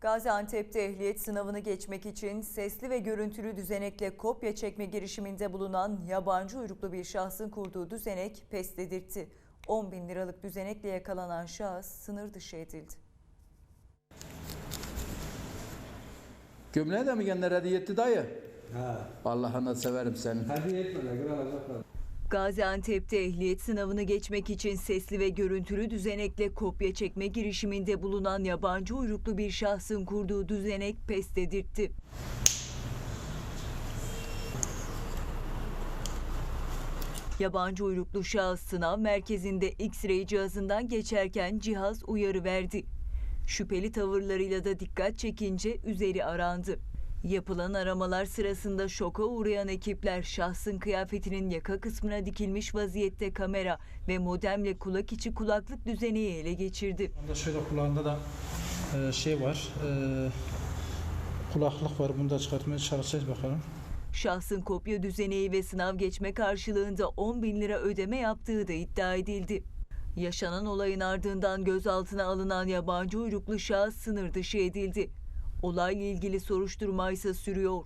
Gaziantep'te ehliyet sınavını geçmek için sesli ve görüntülü düzenekle kopya çekme girişiminde bulunan yabancı uyruklu bir şahsın kurduğu düzenek pes dedirtti. 10 bin liralık düzenekle yakalanan şahıs sınır dışı edildi. Gömleğe de mi gönder hediye etti dayı? Ha. Allah'ını severim seni. Hediye etmeden kral alacaklar. Gaziantep'te ehliyet sınavını geçmek için sesli ve görüntülü düzenekle kopya çekme girişiminde bulunan yabancı uyruklu bir şahsın kurduğu düzenek pes dedirtti. Yabancı uyruklu şahıs sınav merkezinde X-ray cihazından geçerken cihaz uyarı verdi. Şüpheli tavırlarıyla da dikkat çekince üzeri arandı. Yapılan aramalar sırasında şoka uğrayan ekipler şahsın kıyafetinin yaka kısmına dikilmiş vaziyette kamera ve modemle kulak içi kulaklık düzeneği ele geçirdi. Onda şöyle kulağında da e, şey var. e, kulaklık var. Bunu da çıkartmaya çalışacağız bakalım. Şahsın kopya düzeneği ve sınav geçme karşılığında 10 bin lira ödeme yaptığı da iddia edildi. Yaşanan olayın ardından gözaltına alınan yabancı uyruklu şahıs sınır dışı edildi. Olayla ilgili soruşturma ise sürüyor.